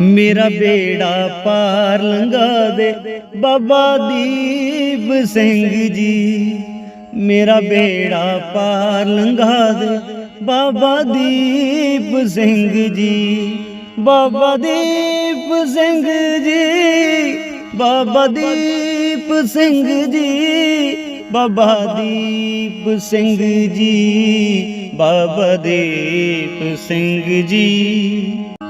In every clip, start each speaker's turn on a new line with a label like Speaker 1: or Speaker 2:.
Speaker 1: ਮੇਰਾ ਬੇੜਾ ਪਾਰ ਲੰਗਾ ਦੇ। ਬਾਬਾ ਦੀਪ ਸਿੰਘ ਜੀ, ਮੇਰਾ ਬੇੜਾ ਪਾਰ ਲੰਗਾ ਦੇ। ਬਾਬਾ ਦੀਪ ਸਿੰਘ ਜੀ, ਬਾਬਾ ਦੀਪ ਸਿੰਘ ਜੀ, ਬਾਬਾ ਦੀਪ ਸਿੰਘ ਜੀ, ਬਾਬਾ ਦੀਪ ਸਿੰਘ ਜੀ, ਬਾਬਾ ਦੀਪ ਸਿੰਘ ਜੀ।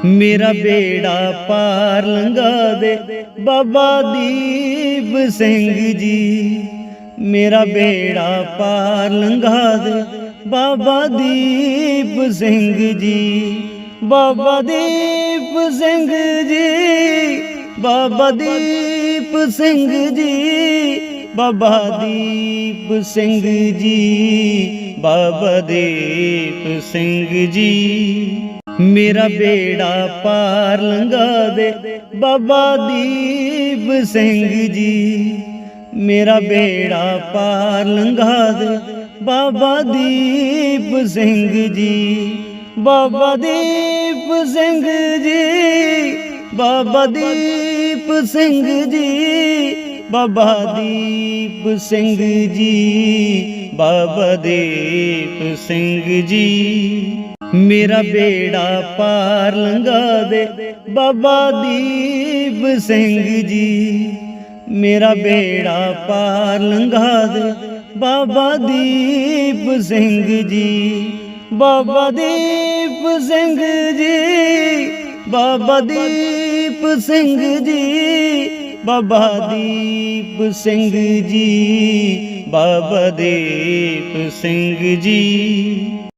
Speaker 1: ਮੇਰਾ ਬੇੜਾ ਪਾਰ ਲੰਗਾ ਦੇ। ਬਾਬਾ ਦੀਪ ਸਿੰਘ ਜੀ, ਮੇਰਾ ਬੇੜਾ ਪਾਰ ਲੰਘਾ ਦੇ। ਬਾਬਾ ਦੀਪ ਸਿੰਘ ਜੀ, ਬਾਬਾ ਦੀਪ ਸਿੰਘ ਜੀ, ਬਾਬਾ ਦੀਪ ਸਿੰਘ ਜੀ, ਬਾਬਾ ਦੀਪ ਸਿੰਘ ਜੀ, ਬਾਬਾ ਦੀਪ ਸਿੰਘ ਜੀ। ਮੇਰਾ ਬੇੜਾ ਪਾਰ ਲੰਘਾ ਦੇ। ਬਾਬਾ ਦੀਪ ਸਿੰਘ ਜੀ, ਮੇਰਾ ਬੇੜਾ ਪਾਰ ਲੰਘਾ ਦੇ। ਬਾਬਾ ਦੀਪ ਸਿੰਘ ਜੀ, ਬਾਬਾ ਦੀਪ ਸਿੰਘ ਜੀ, ਬਾਬਾ ਦੀਪ ਸਿੰਘ ਜੀ। ਬਾਬਾ ਦੀਪ ਸਿੰਘ ਜੀ, ਬਾਬਾ ਦੀਪ ਸਿੰਘ ਜੀ। ਮੇਰਾ ਬੇੜਾ ਪਾਰ ਲੰਘਾ ਦੇ, ਬਾਬਾ ਦੀਪ ਸਿੰਘ ਜੀ। ਮੇਰਾ ਬੇੜਾ ਪਾਰ ਲੰਘਾ ਦੇ, ਬਾਬਾ ਦੀਪ ਸਿੰਘ ਜੀ। ਬਾਬਾ ਦੀਪ ਸਿੰਘ ਜੀ, ਬਾਬਾ ਦੀਪ ਸਿੰਘ ਜੀ। ਬਾਬਾ ਦੀਪ ਸਿੰਘ ਜੀ ਬਾਬਾ ਦੀਪ ਸਿੰਘ ਜੀ।